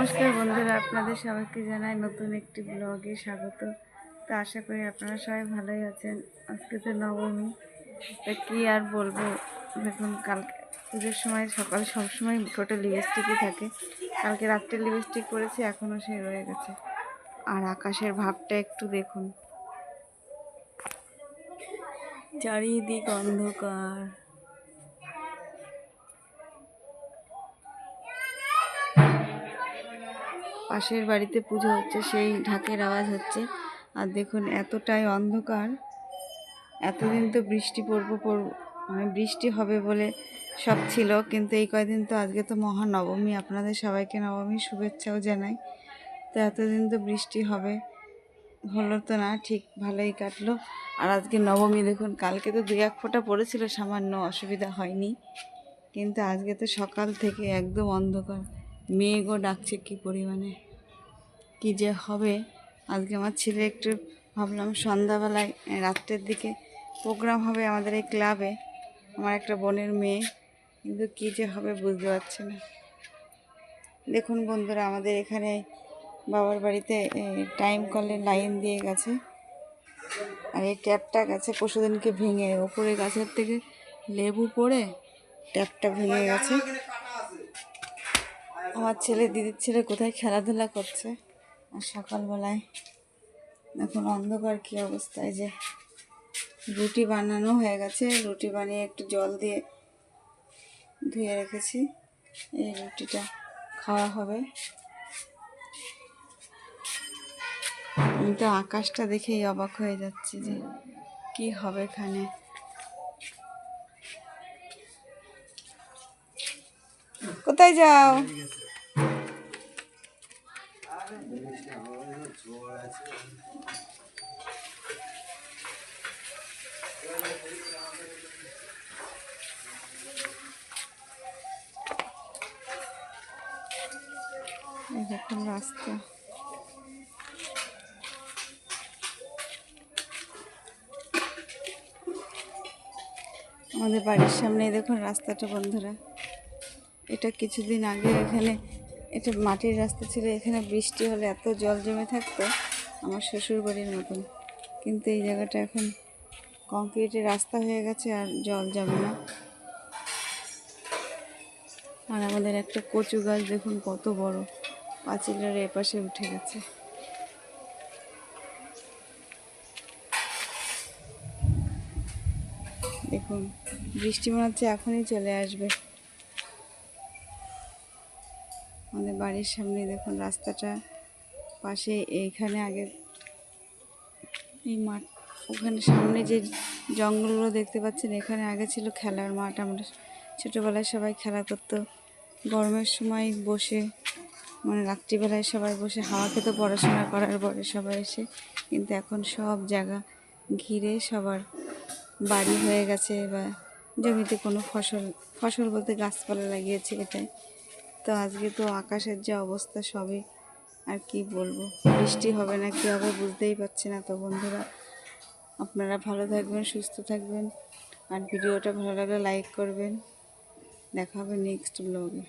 নমস্কার বন্ধুরা, আপনাদের সবাইকে জানাই নতুন একটি ব্লগে স্বাগত। তো আশা করি আপনারা সবাই ভালোই আছেন। আজকে তো নবমী, তা কী আর বলব? দেখুন, কালকে পুজোর সময় সকাল সবসময় টোটাল লিপস্টিকই থাকে। কালকে রাত্রে লিপস্টিক পরেছি এখনও সে রয়ে গেছে। আর আকাশের ভাবটা একটু দেখুন। চারিদিক অন্ধকার। পাশের বাড়িতে পুজো হচ্ছে, সেই ঢাকের আওয়াজ হচ্ছে। আর দেখুন, এতটাই অন্ধকার। এতদিন তো বৃষ্টি পড়ব, পড়ব মানে বৃষ্টি হবে বলে সব ছিল, কিন্তু এই কয়দিন তো আজকে তো মহানবমী। আপনাদের সবাইকে নবমী শুভেচ্ছাও জানাই। তো এতদিন তো বৃষ্টি হবে, হলো তো না, ঠিক ভালোই কাটলো। আর আজকে নবমী, দেখুন, কালকে তো দুই এক ফোঁটা পড়েছিল, সামান্য অসুবিধা হয়নি। কিন্তু আজকে তো সকাল থেকে একদম অন্ধকার। মেঘও ডাকছে কি পরিমাণে? কি যে হবে? আজকে আমার ছেলে একটু ভাবলাম সন্ধ্যাবেলায় রাত্রের দিকে প্রোগ্রাম হবে আমাদের এই ক্লাবে আমার একটা বোনের মেয়ে। কিন্তু কি যে হবে বুঝতে পারছি না। দেখুন বন্ধুরা, আমাদের এখানে বাবার বাড়িতে টাইম কলে লাইন দিয়ে গেছে। আর এই ট্যাপটা গেছে পশুদিনকে ভেঙে। ওপরে গাছের থেকে লেবু পড়ে ট্যাপটা ভেঙে গেছে। আমার ছেলে, দিদির ছেলে কোথায় খেলাধুলা করছে? আর সকালবেলায় এখন অন্ধকার কী অবস্থায় যে রুটি বানানো হয়ে গেছে। রুটি বানিয়ে একটু জল দিয়ে ধুয়ে রেখেছি। এই রুটিটা খাওয়া হবে। আমি তো আকাশটা দেখেই অবাক হয়ে যাচ্ছি যে কি হবে এখানে। কোথায় যাও? দেখুন রাস্তা। আমাদের বাড়ির সামনে দেখুন রাস্তাটা বন্ধুরা। এটা কিছুদিন আগে এখানে, এটা মাটির রাস্তা ছিল, এখানে বৃষ্টি হলে এত জল জমে থাকতো, আমার শ্বশুর বাড়ির মতন। কিন্তু এই জায়গাটা এখন কংক্রিটের রাস্তা হয়ে গেছে আর জল জমে না। আর আমাদের একটা কচু গাছ দেখুন কত বড়, পাঁচিলের এপাশে উঠে গেছে। দেখুন, বৃষ্টি মনে হচ্ছে এখনই চলে আসবে। আমাদের বাড়ির সামনে দেখুন রাস্তাটা। পাশে এইখানে আগে এই মাঠ, ওখানে সামনে যে জঙ্গলগুলো দেখতে পাচ্ছেন, এখানে আগে ছিল খেলার মাঠ। আমরা ছোটোবেলায় সবাই খেলা করতো। গরমের সময় বসে মানে রাত্রিবেলায় সবাই বসে হাওয়া খেতে, পড়াশোনা করার পরে সবাই এসে। কিন্তু এখন সব জায়গা ঘিরে সবার বাড়ি হয়ে গেছে বা জমিতে কোনো ফসল ফসল বলতে গাছপালা লাগিয়েছে এটাই। তো আজকে তো আকাশের যে অবস্থা সবই আর কি বলব? বৃষ্টি হবে না কি হবে বুঝতেই পারছি না তো বন্ধুরা। আপনারা ভালো থাকবেন, সুস্থ থাকবেন। আর ভিডিওটা ভালো লাগলে লাইক করবেন। দেখা হবে নেক্সট ব্লগে